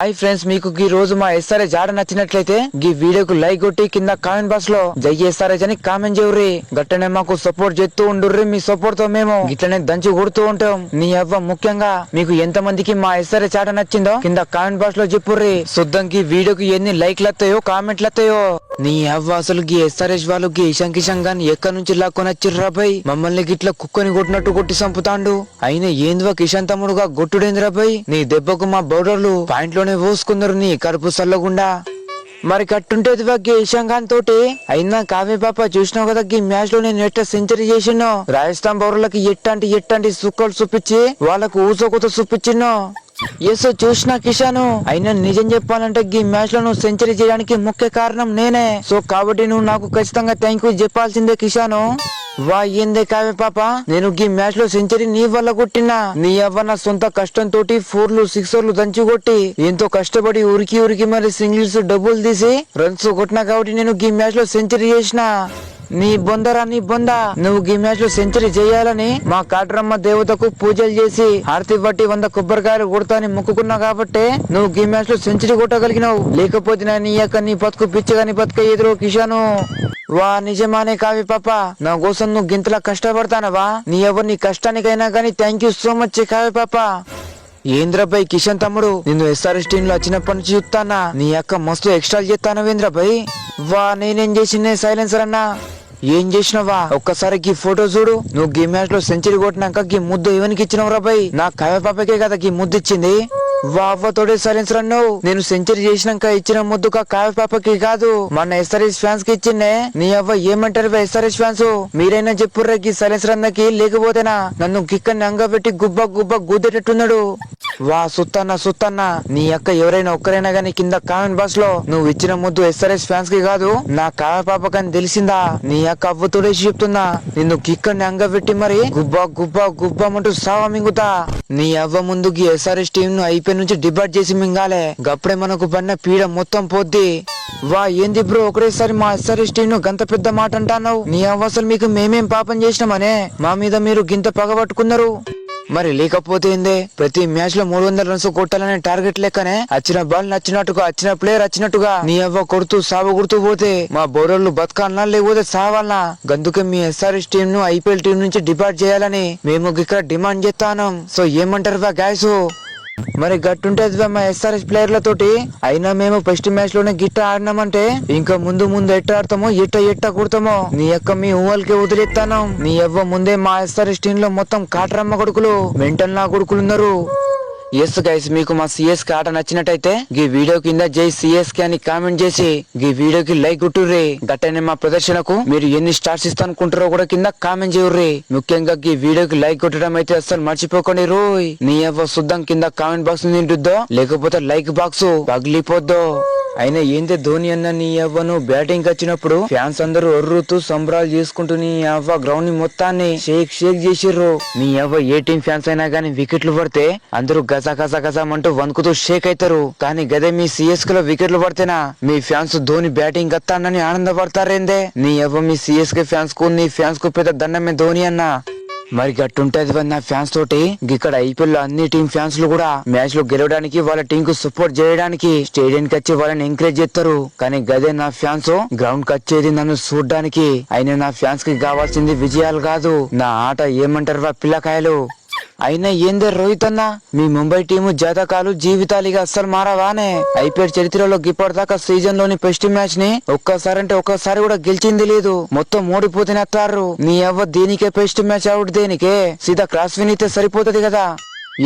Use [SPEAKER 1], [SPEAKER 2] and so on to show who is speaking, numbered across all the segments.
[SPEAKER 1] Hi friends మీకు ఈ రోజు మా ఎస్ఆర్ఏ జాడ నచ్చినట్లయితే ఈ వీడియోకు లైక్ కొట్టి కింద కామెంట్ బాక్స్లో జై ఎస్ఆర్ఎస్ అని కామెంట్ చేయర్రి. గట్టనే మాకు సపోర్ట్ చేస్తూ ఉండుర్రి మీ సపోర్ట్తో మేము ఇట్లనే దంచి కొడుతూ ఉంటాం. నీ అవ్వ ముఖ్యంగా మీకు ఎంత మందికి మా ఎస్ఆర్ఏ జాడ నచ్చిందో కింద కామెంట్ బాక్స్లో చెప్పుర్రి. శుద్ధంకి వీడియోకి ఎన్ని లైక్లు వస్తాయో కామెంట్లు వస్తాయో నీ అవ్వ అసలు గీ ఎస్ఆర్ఎస్ వాళ్ళకి ఇషాం కిషాం గాని ఎక్కడి నుంచి లాక్కొని వచ్చిర్రా బై? మమ్మల్ని గిట్ల కుక్కని కొట్టినట్టు కొట్టి చంపుతాండు. అయినా ఏందివా కిషాన్ తమ్ముడుగా గొట్టుడేందిరా బై? నీ దెబ్బకు మా బౌడర్లు పాయింట్లోనే పోసుకుందరు నీ కడుపు సల్లగుండా మరి కట్టుంటేది వగ్గి ఇషాంఖాన్ తోటి. అయినా కావ్య పాప చూసినావు కదా ఈ మ్యాచ్లో నేను ఎట్ట సెంచరీ చేసినో. రాజస్థాన్ పౌరులకి ఎట్టంటి ఎట్టంటి సుక్కలు చూపించి వాళ్ళకు ఊసోకొత చూపించినో. ఎస్ చూసిన కిషాను. అయినా నిజం చెప్పాలంటే ఈ మ్యాచ్లో నువ్వు సెంచరీ చేయడానికి ముఖ్య కారణం నేనే. సో కాబట్టి నువ్వు నాకు ఖచ్చితంగా థ్యాంక్ యూ చెప్పాల్సిందే కిషాను. వా ఏందే కావే పాప? నేను ఈ మ్యాచ్లో సెంచరీ నీ వల్ల కొట్టినా. నీ అవ్వ నా సొంత కష్టంతో ఫోర్లు సిక్సర్లు దంచి కొట్టి ఎంతో కష్టపడి ఉరికి ఉరికి మరి సింగిల్స్ డబ్బులు తీసి రన్స్ కొట్టినా కాబట్టి నేను ఈ మ్యాచ్లో సెంచరీ చేసిన. నీ బొందరా నీ బొంద. నువ్వు ఈ మ్యాచ్లో సెంచరీ చేయాలని మా కాటరమ్మ దేవతకు పూజలు చేసి హారతి బట్టి వంద కొబ్బరికాయలు కొడతాని మొక్కుకున్నా కాబట్టి నువ్వు ఈ మ్యాచ్లో సెంచరీ కొట్టగలిగినావు. లేకపోతే నా నీ యొక్క నీ బతుకు పిచ్చగా నీ బతుక ఎదురు కిషాను. వా నిజమానే కావి పాప. నా కోసం నువ్వు గింతలా కష్టపడతానవా? నీ ఎవరు నీ కష్టానికైనా కానీ థ్యాంక్ యూ సో మచ్ కావి పాప. ఏంద్రబాయ్ కిషన్ తమ్ముడు నిన్ను ఎస్ఆర్ఎస్ టీమ్లో వచ్చినప్పటి నుంచి చూస్తానా నీ యొక్క మస్తు ఎక్స్ట్రా చేస్తాను వేంద్రబాయ్ వా నేనేం చేసిందే? సైలెన్సర్ అన్నా. ఏం చేసినవా? ఒక్కసారి గీ ఫోటో చూడు. నువ్వు గీ మ్యాచ్లో సెంచరీ కొట్టినాక గీ ముద్దు ఇవనికి ఇచ్చినావు రాబాయి నా కావ్య పాపకే కదా గీ ముద్దు ఇచ్చింది. వా అవ్వ తోడే సైలెన్సర్ అన్నావు. నేను సెంచరీ చేసినాక ఇచ్చిన ముద్దు కా కావ్య పాపకి కాదు. మన ఎస్ఆర్ఎస్ ఫ్యాన్స్కి ఇచ్చిందే. నీ అవ్వ ఏమంటారు ఎస్ఆర్ఎస్ ఫ్యాన్స్ మీరైనా చెప్పుర్రా గీ సైలెన్సర్ లేకపోతేనా? నన్ను గిక్కని అంగబెట్టి గుబ్బ గుబ్బ గుద్దేటట్టున్నాడు. వా సుత్తన్న సుత్తన్న. నీ యొక్క ఎవరైనా ఒక్కరైనా గానీ కింద కామెంట్ బాక్స్లో నువ్వు ఇచ్చిన ముద్దు ఎస్ఆర్ఎస్ ఫ్యాన్స్కి కాదు నా కావ్య పాపకని తెలిసిందా? నీ యొక్క అవ్వ తుడేసి చెప్తున్నా నిన్ను కిక్కని అంగబెట్టి మరి గుబ్బా గుబ్బా గుబ్బమంటూ సావ మింగుతా. నీ అవ్వ ముందుకి ఎస్ఆర్ఎస్ టీం ను ఐపీఎల్ నుంచి డిబాట్ చేసి మింగాలే. గప్పుడే మనకు పడిన పీడ మొత్తం పోద్ది. వా ఏంది బ్రో? ఒకటేసారి మా ఎస్ఆర్ఎస్ టీం ను గంత పెద్ద మాట అంటావు నీ అవ్వ అసలు మీకు మేమేం పాపం చేసినామనే? మా మీద మీరు గింత పగబట్టుకున్నారు? మరి లేకపోతే ఏందే? ప్రతి మ్యాచ్లో మూడు వందల రన్స్ కొట్టాలనే టార్గెట్ లెక్కనే వచ్చిన బాల్ నచ్చినట్టుగా వచ్చిన ప్లేయర్ వచ్చినట్టుగా నీ అవ్వ కొడుతూ సాగు కొడుతూ పోతే మా బౌలర్లు బతకాలనా లేకపోతే సావాలనా? గందుకే మీ ఎస్ఆర్ఎస్ టీం ను ఐపీఎల్ టీం నుంచి డిపార్ట్ చేయాలని మేము ఇక్కడ డిమాండ్ చేస్తాను. సో ఏమంటారు బా గ్యాస్? మరి గట్టుంటది బా మా ఎస్ఆర్ఎస్ ప్లేయర్లతోటి అయినా మేము ఫస్ట్ మ్యాచ్లోనే గిట్ట ఆడినామంటే? ఇంకా ముందు ముందు ఎట్ట ఆడతామో ఎట్ట ఎట్ట కుడతామో? నీ యొక్క మీ ఊహలకి వదిలేస్తాను నీ ఎవ్వ ముందే మా ఎస్ఆర్ఎస్ టీమ్లో మొత్తం కాటరమ్మ కొడుకులు మెంటల్ నా కొడుకులు ఉన్నారు ఎస్ గైస్ మీకు మా సిఎస్కే ఆట నచ్చినట్టయితే ఈ వీడియో కింద జై సిఎస్కే అని కామెంట్ చేసి ఈ వీడియోకి లైక్ కొట్టుర్రి. గట్టనే మా ప్రదర్శనకు మీరు ఎన్ని స్టార్స్ ఇస్తానుకుంటారో కూడా కింద కామెంట్ చేయుర్రి. ముఖ్యంగా ఈ వీడియోకి లైక్ కొట్టడం అయితే అసలు మర్చిపోకండి రోయ్. నీ ఎవ శుద్ధం కింద కామెంట్ బాక్స్ నిండుద్దో లేకపోతే లైక్ బాక్స్ పగిలిపోద్దో. అయినా ఏందే ధోని అన్న నీ అవ్వను బ్యాటింగ్ వచ్చినప్పుడు ఫ్యాన్స్ అందరూ ఒర్రుతూ సంబరాలు చేసుకుంటూ నీ అవ్వ గ్రౌండ్ని మొత్తాన్ని షేక్ షేక్ చేసిర్రు. నీ అవ్వ ఏ టీం ఫ్యాన్స్ అయినా గానీ వికెట్లు పడితే అందరూ గజా గజా గజామంటూ వణుకుతూ షేక్ అవుతారు కానీ గదే మీ సిఎస్కే లో వికెట్లు పడితేనా? మీ ఫ్యాన్స్ ధోని బ్యాటింగ్ వస్తానని ఆనందపడతారేందే? నీ అవ్వ మీ సిఎస్కే ఫ్యాన్స్కు నీ ఫ్యాన్స్కు పెద్ద దండమే ధోని అన్న? మరి గట్టుంటది నా ఫ్యాన్స్ తోటి. ఇక్కడ ఐపీఎల్లో అన్ని టీం ఫ్యాన్స్లు కూడా మ్యాచ్లో గెలవడానికి వాళ్ళ టీం కు సపోర్ట్ చేయడానికి స్టేడియం కి వచ్చి వాళ్ళని ఎంకరేజ్ చేస్తారు. కానీ గదే నా ఫ్యాన్స్ గ్రౌండ్కి వచ్చేది నన్ను చూడడానికి. అయినా నా ఫ్యాన్స్కి కావాల్సింది విజయాలు కాదు. నా ఆట ఏమంటారు వా పిల్లకాయలు? అయినా ఏందే రోహిత్ అన్న మీ ముంబై టీము జాతకాలు జీవితాలుగా అస్సలు మారవానే. ఐపీఎల్ చరిత్రలో ఇప్పటిదాకా సీజన్లోని ఫస్ట్ మ్యాచ్ని ఒక్కసారంటే ఒక్కసారి కూడా గెలిచింది లేదు. మొత్తం ఓడిపోతేనే అత్తారు. నీ అవ్వ దీనికే ఫస్ట్ మ్యాచ్ అవుట్ దేనికే? సీదా క్రాస్ వినితే సరిపోతుంది కదా.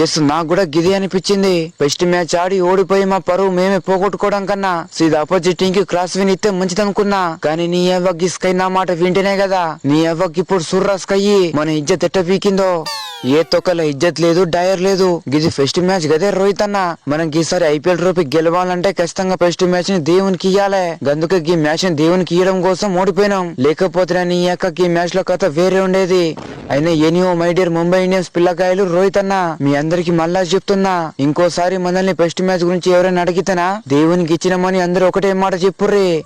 [SPEAKER 1] ఎస్ నాకు కూడా గిది అనిపించింది. ఫస్ట్ మ్యాచ్ ఆడి ఓడిపోయి మా పరువు మేమే పోగొట్టుకోవడం కన్నా. సీదా అపోజిట్ టీం కి క్రాస్ విన్ ఇస్తే మంచిదనుకున్నా. కానీ నీ అవ్వకి స్కై నా మాట వింటేనే కదా. నీ అవ్వకి ఇప్పుడు సుర్రా స్కై మన ఇజ్జత్ ఎట్ట పీకిందో? ఏ తొక్కల ఇజ్జత్ లేదు డయర్ లేదు. గిది ఫస్ట్ మ్యాచ్ గదే రోహిత్ అన్న. మనం ఈసారి ఐపీఎల్ ట్రోఫీ గెలవాలంటే ఖచ్చితంగా ఫస్ట్ మ్యాచ్ని దేవునికి ఇయ్యాలే. గందుకే ఈ మ్యాచ్ని దేవునికి ఇయ్యడం కోసం ఓడిపోయినాం. లేకపోతే నీ యొక్క ఈ మ్యాచ్లో కథ వేరే ఉండేది. అయినా ఎనియో మై డియర్ ముంబై ఇండియన్స్ పిల్లకాయలు రోహిత్ అన్న. మీ అందరికి మళ్ళా చెప్తున్నా. ఇంకోసారి మనల్ని ఫస్ట్ మ్యాచ్ గురించి ఎవరైనా అడిగితేనా? దేవునికి ఇచ్చినామని అందరూ ఒకటే మాట చెప్పుర్రి.